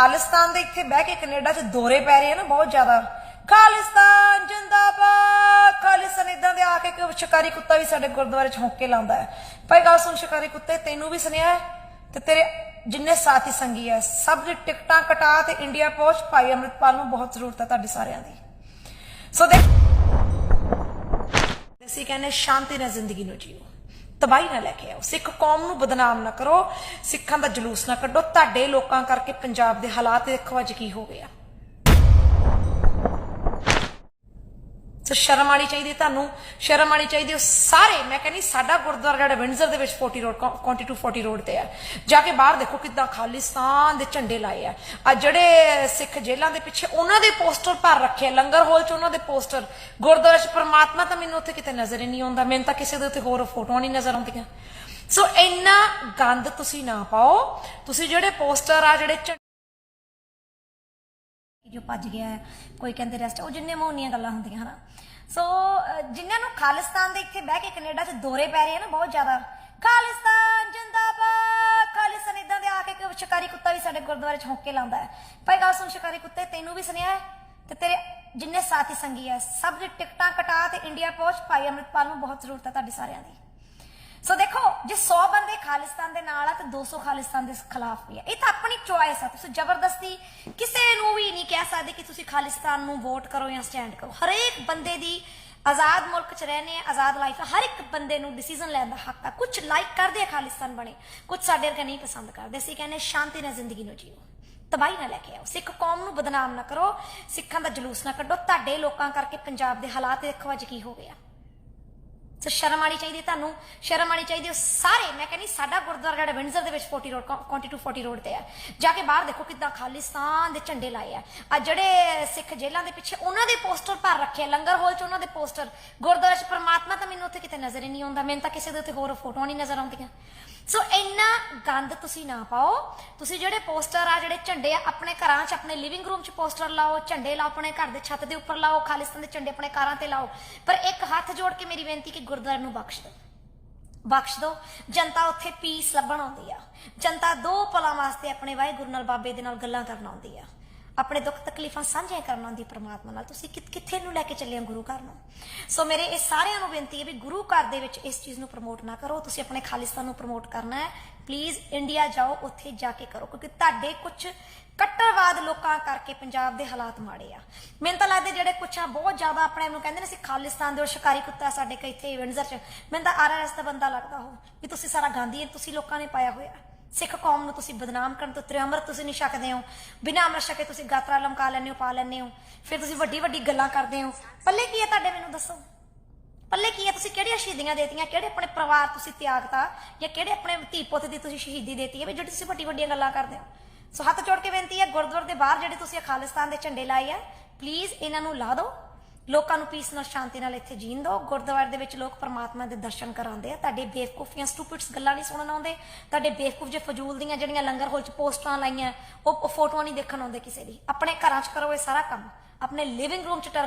ਖਾਲਿਸਤਾਨ ਦੇ ਇੱਥੇ ਬਹਿ ਕੇ ਕੈਨੇਡਾ 'ਚ ਦੌਰੇ ਪੈ ਰਹੇ ਆ ਨਾ, ਬਹੁਤ ਜ਼ਿਆਦਾ। ਖਾਲਿਸਤਾਨ ਜਿੰਦਾਬਾਦ! ਖਾਲਿਸਤਾਨ ਇਦਾਂ ਦੇ ਆ ਕੇ ਕਿ ਸ਼ਿਕਾਰੀ ਕੁੱਤਾ ਵੀ ਸਾਡੇ ਗੁਰਦੁਆਰੇ 'ਚ ਹੌਂਕੇ ਲਾਉਂਦਾ ਹੈ। ਭਾਈ, ਗੱਲ ਸੁਣ ਸ਼ਿਕਾਰੀ ਕੁੱਤੇ, ਤੈਨੂੰ ਵੀ ਸੁਣਿਆ ਤੇ ਤੇਰੇ ਜਿੰਨੇ ਸਾਥੀ ਸੰਗੀ ਹੈ, ਸਭ ਦੀ ਟਿਕਟਾਂ ਕਟਾ ਤੇ ਇੰਡੀਆ ਪਹੁੰਚ। ਭਾਈ ਅੰਮ੍ਰਿਤਪਾਲ ਨੂੰ ਬਹੁਤ ਜ਼ਰੂਰਤ ਹੈ ਤੁਹਾਡੇ ਸਾਰਿਆਂ ਦੀ। ਸੋ ਦੇਖ ਅਸੀਂ ਕਹਿੰਦੇ, ਸ਼ਾਂਤੀ ਨਾਲ ਜ਼ਿੰਦਗੀ ਨੂੰ ਜੀਓ। ਤਬਾਹੀ ਨਾ ਲੈ ਕੇ ਆਓ। ਸਿੱਖ ਕੌਮ ਨੂੰ ਬਦਨਾਮ ਨਾ ਕਰੋ। ਸਿੱਖਾਂ ਦਾ ਜਲੂਸ ਨਾ ਕੱਢੋ। ਤੁਹਾਡੇ ਲੋਕਾਂ ਕਰਕੇ ਪੰਜਾਬ ਦੇ ਹਾਲਾਤ ਦੇਖੋ ਅੱਜ ਕੀ ਹੋ ਗਿਆ ਸੋ ਸ਼ਰਮ ਆਣੀ ਚਾਹੀਦੀ ਤੁਹਾਨੂੰ, ਸ਼ਰਮ ਆਣੀ ਚਾਹੀਦੀ ਹੈ ਸਾਰੇ, ਮੈਂ ਕਹਿੰਦੀ ਸਾਡਾ ਗੁਰਦੁਆਰਾ ਜਿਹੜਾ ਵਿੰਡਜ਼ਰ ਦੇ ਵਿੱਚ 40 ਰੋਡ 22 40 ਰੋਡ ਤੇ ਆ ਜਾ ਕੇ ਬਾਹਰ ਦੇਖੋ ਕਿੱਦਾਂ ਖਾਲਿਸਤਾਨ ਦੇ ਝੰਡੇ ਲਾਏ ਆ। ਆ ਜਿਹੜੇ ਸਿੱਖ ਜੇਲ੍ਹਾਂ ਦੇ ਪਿੱਛੇ ਉਹਨਾਂ ਦੇ ਪੋਸਟਰ ਭਰ ਰੱਖੇ ਲੰਗਰ ਹਾਲ 'ਚ ਉਹਨਾਂ ਦੇ ਪੋਸਟਰ। ਗੁਰਦੁਆਰੇ 'ਚ ਪ੍ਰਮਾਤਮਾ ਤਾਂ ਮੈਨੂੰ ਉੱਥੇ ਕਿਤੇ ਨਜ਼ਰ ਹੀ ਨਹੀਂ ਆਉਂਦਾ, ਮੈਨੂੰ ਤਾਂ ਕਿਸੇ ਦੇ ਉੱਤੇ ਹੋਰ ਫੋਟੋਆਂ ਨਹੀਂ ਨਜ਼ਰ ਆਉਂਦੀਆਂ। ਸੋ ਇੰਨਾ ਗੰਦ ਤੁਸੀਂ ਨਾ ਪਾਓ, ਤੁਸੀਂ ਜਿਹੜੇ ਪੋਸਟਰ ਆ, ਜਿਹੜੇ ਜੋ ਭੱਜ ਗਿਆ ਹੈ, ਕੋਈ ਕਹਿੰਦੇ ਰੈਸਟ ਉਹ ਜਿੰਨੇ ਮੋਹਨੀਆਂ ਗੱਲਾਂ ਹੁੰਦੀਆਂ ਹਨਾ? ਸੋ ਅਹ, ਜਿਨ੍ਹਾਂ ਨੂੰ ਖਾਲਿਸਤਾਨ ਦੇ ਇੱਥੇ ਬਹਿ ਕੇ ਕੈਨੇਡਾ 'ਚ ਦੌਰੇ ਪੈ ਰਹੇ ਆ ਨਾ ਬਹੁਤ ਜ਼ਿਆਦਾ। ਖਾਲਿਸਤਾਨ ਜਿੰਦਾਬਾਦ! ਖਾਲਿਸਤਾਨ ਇਦਾਂ ਦੇ ਆ ਕੇ ਕਿ ਸ਼ਿਕਾਰੀ ਕੁੱਤਾ ਵੀ ਸਾਡੇ ਗੁਰਦੁਆਰੇ 'ਚ ਹੌਂਕੇ ਲਾਉਂਦਾ ਹੈ। ਭਾਈ ਗੱਲ ਸੁਣ ਸ਼ਿਕਾਰੀ ਕੁੱਤੇ ਤੈਨੂੰ ਵੀ ਸੁਣਿਆ ਹੈ? ਤੇ ਤੇਰੇ ਜਿੰਨੇ ਸਾਥੀ ਸੰਗੀ ਹੈ ਸਭ ਦੀ ਟਿਕਟਾਂ ਕਟਾ ਤੇ ਇੰਡੀਆ ਪਹੁੰਚ ਭਾਈ ਅੰਮ੍ਰਿਤਪਾਲ ਨੂੰ ਬਹੁਤ ਜ਼ਰੂਰਤ ਹੈ ਤੁਹਾਡੀ ਸਾਰਿਆਂ ਦੀ। ਸੋ ਦੇਖੋ, ਜੇ 100 ਬੰਦੇ ਖਾਲਿਸਤਾਨ ਦੇ ਨਾਲ ਆ, ਤੇ 200 ਖਾਲਿਸਤਾਨ ਦੇ ਖਿਲਾਫ ਵੀ ਆ। ਇਹ ਤਾਂ ਆਪਣੀ ਚੁਆਇਸ ਆ। ਤੁਸੀਂ ਜ਼ਬਰਦਸਤੀ ਕਿਸੇ ਨੂੰ ਵੀ ਨਹੀਂ ਕਹਿ ਸਕਦੇ ਕਿ ਤੁਸੀਂ ਖਾਲਿਸਤਾਨ ਨੂੰ ਵੋਟ ਕਰੋ ਜਾਂ ਸਟੈਂਡ ਕਰੋ। ਹਰੇਕ ਬੰਦੇ ਦੀ ਆਜ਼ਾਦ ਮੁਲਕ ਚ ਰਹਨੇ ਆ, ਆਜ਼ਾਦ ਲਾਈਫ ਹਰ ਇੱਕ ਬੰਦੇ ਨੂੰ ਡਿਸੀਜਨ ਲੈਣ ਦਾ ਹੱਕ ਆ। ਕੁਝ ਲਾਈਕ ਕਰਦੇ ਆ ਖਾਲਿਸਤਾਨ ਬਣੇ ਕੁਝ ਸਾਡੇ ਵਰਗੇ ਨਹੀਂ ਪਸੰਦ ਕਰਦੇ। ਅਸੀਂ ਕਹਿੰਦੇ ਸ਼ਾਂਤੀ ਨਾਲ ਜ਼ਿੰਦਗੀ ਨੂੰ ਜੀਓ। ਤਬਾਹੀ ਨਾ ਲੈ ਕੇ ਆਓ। ਸਿੱਖ ਕੌਮ ਨੂੰ ਬਦਨਾਮ ਨਾ ਕਰੋ। ਸਿੱਖਾਂ ਦਾ ਜਲੂਸ ਨਾ ਕੱਢੋ। ਤੁਹਾਡੇ ਲੋਕਾਂ ਕਰਕੇ ਪੰਜਾਬ ਦੇ ਹਾਲਾਤ ਦੇਖੋ ਅੱਜ ਕੀ ਹੋ ਗਿਆ ਸੋ ਸ਼ਰਮ ਆਣੀ ਚਾਹੀਦੀ ਹੈ ਤੁਹਾਨੂੰ, ਸ਼ਰਮ ਆਣੀ ਚਾਹੀਦੀ ਸਾਰੇ, ਮੈਂ ਕਹਿੰਦੀ ਸਾਡਾ ਗੁਰਦੁਆਰਾ ਜਿਹੜਾ ਵਿੰਡਜ਼ਰ ਦੇ ਵਿੱਚ 40 ਰੋਡ 22 40 ਰੋਡ ਤੇ ਆ ਜਾ ਕੇ ਬਾਹਰ ਦੇਖੋ ਕਿੱਦਾਂ ਖਾਲਿਸਤਾਨ ਦੇ ਝੰਡੇ ਲਾਏ ਆ। ਆ ਜਿਹੜੇ ਸਿੱਖ ਜੇਲ੍ਹਾਂ ਦੇ ਪਿੱਛੇ ਉਹਨਾਂ ਦੇ ਪੋਸਟਰ ਭਰ ਰੱਖੇ ਲੰਗਰ ਹਾਲ 'ਚ ਉਹਨਾਂ ਦੇ ਪੋਸਟਰ। ਗੁਰਦੁਆਰਾ 'ਚ ਪ੍ਰਮਾਤਮਾ ਤਾਂ ਮੈਨੂੰ ਕਿਤੇ ਨਜ਼ਰ ਹੀ ਨਹੀਂ ਆਉਂਦਾ, ਮੈਨੂੰ ਤਾਂ ਕਿਸੇ ਦੇ ਉੱਤੇ ਹੋਰ ਫੋਟੋਆਂ ਨਹੀਂ ਨਜ਼ਰ ਆਉਂਦੀਆਂ। ਸੋ ਇੰਨਾ ਗੰਦ ਤੁਸੀਂ ਨਾ ਪਾਓ। ਤੁਸੀਂ ਜਿਹੜੇ ਪੋਸਟਰ ਆ, ਜਿਹੜੇ ਝੰਡੇ ਆ, ਆਪਣੇ ਘਰਾਂ 'ਚ, ਆਪਣੇ ਲਿਵਿੰਗ ਰੂਮ 'ਚ ਪੋਸਟਰ ਲਾਓ, ਝੰਡੇ ਲਾਓ, ਆਪਣੇ ਘਰ ਦੇ ਛੱਤ ਦੇ ਉੱਪਰ ਲਾਓ, ਖਾਲਿਸਤਾਨ ਦੇ ਝੰਡੇ ਆਪਣੇ ਕਾਰਾਂ ਤੇ ਲਾਓ। ਪਰ ਇੱਕ ਹੱਥ ਜੋੜ ਕੇ ਮੇਰੀ ਬੇਨਤੀ ਕਿ ਗੁਰਦੁਆਰੇ ਨੂੰ ਬਖਸ਼ ਦਿਓ। ਬਖਸ਼ ਦਿਓ। ਜਨਤਾ ਉੱਥੇ ਪੀਸ ਲੱਭਣ ਆਉਂਦੀ ਆ। ਜਨਤਾ ਦੋ ਪਲਾਂ ਵਾਸਤੇ ਆਪਣੇ ਵਾਹਿਗੁਰੂ ਨਾਲ, ਬਾਬੇ ਦੇ ਨਾਲ ਗੱਲਾਂ ਕਰਨ ਆਉਂਦੀ ਆ। ਆਪਣੇ ਦੁੱਖ ਤਕਲੀਫਾਂ ਸਾਂਝੀਆਂ ਕਰਨ ਆਉਂਦੀ ਪ੍ਰਮਾਤਮਾ ਨਾਲ। ਤੁਸੀਂ ਕਿੱਥੇ ਨੂੰ ਲੈ ਕੇ ਚੱਲੇ ਹੋ ਗੁਰੂ ਘਰ ਨੂੰ? ਸੋ ਮੇਰੇ ਇਹ ਸਾਰਿਆਂ ਨੂੰ ਬੇਨਤੀ ਹੈ ਵੀ ਗੁਰੂ ਘਰ ਦੇ ਵਿੱਚ ਇਸ ਚੀਜ਼ ਨੂੰ ਪ੍ਰਮੋਟ ਨਾ ਕਰੋ। ਤੁਸੀਂ ਆਪਣੇ ਖਾਲਿਸਤਾਨ ਨੂੰ ਪ੍ਰਮੋਟ ਕਰਨਾ ਹੈ। ਪਲੀਜ਼ ਇੰਡੀਆ ਜਾਓ, ਉੱਥੇ ਜਾ ਕੇ ਕਰੋ। ਕਿਉਂਕਿ ਤੁਹਾਡੇ ਕੁਝ ਕੱਟੜਵਾਦ ਲੋਕਾਂ ਕਰਕੇ ਪੰਜਾਬ ਦੇ ਹਾਲਾਤ ਮਾੜੇ ਆ। ਮੈਨੂੰ ਤਾਂ ਲੱਗਦਾ ਜਿਹੜੇ ਕੁਛ ਆ, ਬਹੁਤ ਜ਼ਿਆਦਾ ਆਪਣੇ ਆਪ ਨੂੰ ਕਹਿੰਦੇ ਨੇ, ਅਸੀਂ ਖਾਲਿਸਤਾਨ ਦੇ ਉਹ ਸ਼ਿਕਾਰੀ ਕੁੱਤਾ ਸਾਡੇ ਕ ਇੱਥੇ ਵਿੰਡਜ਼ਰ ਚ। ਮੈਨੂੰ ਤਾਂ ਆਰਐਸ ਦਾ ਬੰਦਾ ਲੱਗਦਾ ਉਹ ਵੀ ਤੁਸੀਂ ਸਾਰਾ ਗਾਂਧੀ, ਤੁਸੀਂ ਲੋਕਾਂ ਨੇ ਪਾਇਆ ਹੋਇਆ। ਸਿੱਖ ਕੌਮ ਨੂੰ ਤੁਸੀਂ ਬਦਨਾਮ ਕਰਨ ਤੋਂ ਤ੍ਰਿਅਮਰਤ ਤੁਸੀਂ ਨਹੀਂ ਛਕਦੇ ਹੋ। ਬਿਨਾਂ ਅੰਮ੍ਰਿਤ ਛਕੇ ਤੁਸੀਂ ਗਾਤਰਾ ਲਮਕਾ ਲੈਂਦੇ ਹੋ, ਪਾ ਲੈਂਦੇ ਹੋ। ਫਿਰ ਤੁਸੀਂ ਵੱਡੀ ਵੱਡੀ ਗੱਲਾਂ ਕਰਦੇ ਹੋ। ਪੱਲੇ ਕੀ ਹੈ ਤੁਹਾਡੇ ਮੈਨੂੰ ਦੱਸੋ? ਪੱਲੇ ਕੀ ਹੈ? ਤੁਸੀਂ ਕਿਹੜੀਆਂ ਸ਼ਹੀਦੀਆਂ ਦੇਤੀਆਂ? ਕਿਹੜੇ ਆਪਣੇ ਪਰਿਵਾਰ ਤੁਸੀਂ ਤਿਆਗਤਾ ਜਾਂ ਕਿਹੜੇ ਆਪਣੇ ਧੀ ਪੁੱਤ ਦੀ ਤੁਸੀਂ ਸ਼ਹੀਦੀ ਦੇਤੀ ਹੈ? ਵੀ ਜਿਹੜੀ ਤੁਸੀਂ ਵੱਡੀ ਵੱਡੀਆਂ ਗੱਲਾਂ ਕਰਦੇ ਹੋ। ਸੋ ਹੱਥ ਜੋੜ ਕੇ ਬੇਨਤੀ ਹੈ, ਗੁਰਦੁਆਰੇ ਦੇ ਬਾਹਰ ਜਿਹੜੇ ਤੁਸੀਂ ਖਾਲਿਸਤਾਨ ਦੇ ਝੰਡੇ ਲਾਏ ਆ ਪਲੀਜ਼ ਇਹਨਾਂ ਨੂੰ ਲਾ ਦਿਓ। ਲੋਕਾਂ ਨੂੰ ਪੀਸ ਨਾਲ, ਸ਼ਾਂਤੀ ਨਾਲ ਇੱਥੇ ਜੀਣ ਦਿਓ। ਗੁਰਦੁਆਰੇ ਦੇ ਵਿੱਚ ਲੋਕ ਪ੍ਰਮਾਤਮਾ ਦੇ ਦਰਸ਼ਨ ਕਰਾਉਂਦੇ ਆ। ਤੁਹਾਡੇ ਬੇਵਕੂਫੀਆਂ ਸਟੂਪਿਡਸ ਗੱਲਾਂ ਨਹੀਂ ਸੁਣਨ ਆਉਂਦੇ। ਤੁਹਾਡੇ ਬੇਵਕੂਫ ਜੇ ਫਜ਼ੂਲ ਦੀਆਂ ਜਿਹੜੀਆਂ ਲੰਗਰ ਹੋਲ 'ਚ ਪੋਸਟਰਾਂ ਲਾਈਆਂ, ਉਹ ਫੋਟੋਆਂ ਨਹੀਂ ਦੇਖਣ ਆਉਂਦੇ ਕਿਸੇ ਦੀ। ਆਪਣੇ ਘਰਾਂ 'ਚ ਕਰੋ ਇਹ ਸਾਰਾ ਕੰਮ। ਆਪਣੇ ਲਿਵਿੰਗ ਰੂਮ 'ਚ